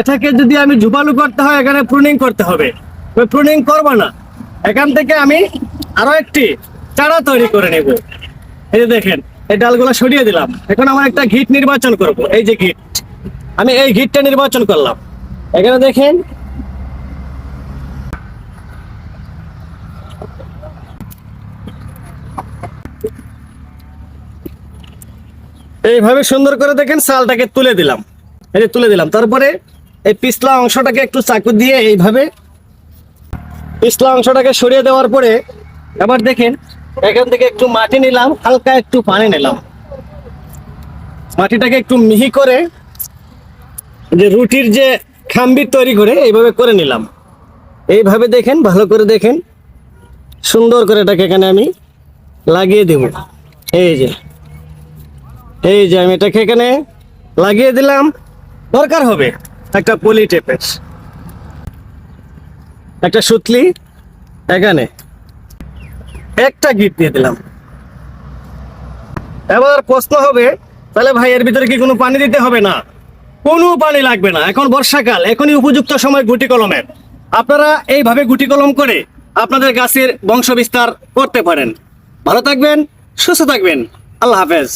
এটাকে যদি আমি ঝুপালু করতে হয়, এখানে প্রুনিং করতে হবে। প্রুনিং করব না। এখান থেকে আমি আরও একটি চারা তৈরি করে নেব। এই যে দেখেন, এই ডালগুলো সরিয়ে দিলাম। এখন আমার একটা ঘিট নির্বাচন করব। এই যে ঘিট। আমি এই ঘিটটা নির্বাচন করলাম। এখানে দেখেন, এইভাবে সুন্দর করে দেখেন, চালটাকে তুলে দিলাম। এই তুলে দিলাম। তারপরে এই পিছলা অংশটাকে একটু চাকু দিয়ে এইভাবে পিছলা অংশটাকে সরিয়ে দেওয়ার পরে আবার দেখেন, এখান থেকে একটু মাটি নিলাম, হালকা একটু পানি নিলাম। মাটিটাকে একটু মিহি করে যে রুটির যে খাম্বি তৈরি করে এইভাবে করে নিলাম। এইভাবে দেখেন, ভালো করে দেখেন, সুন্দর করে এটাকে এখানে আমি লাগিয়ে দেব। এই যে এই যে আমি এটাকে এখানে লাগিয়ে দিলাম, দরকার হবে। একটা পলি টেপের। একটা সুতলি, এখানে। একটা গিট দিয়ে দিলাম। এবার প্রশ্ন হবে, তাহলে ভাই, এর ভিতরে কি কোনো পানি দিতে হবে না? কোনো পানি লাগবে না। এখন বর্ষাকাল, এখনই উপযুক্ত সময় গুটি কলমের। আপনারা এইভাবে গুটি কলম করে আপনাদের গাছের বংশ বিস্তার করতে পারেন। ভালো থাকবেন, সুস্থ থাকবেন। আল্লাহ হাফেজ।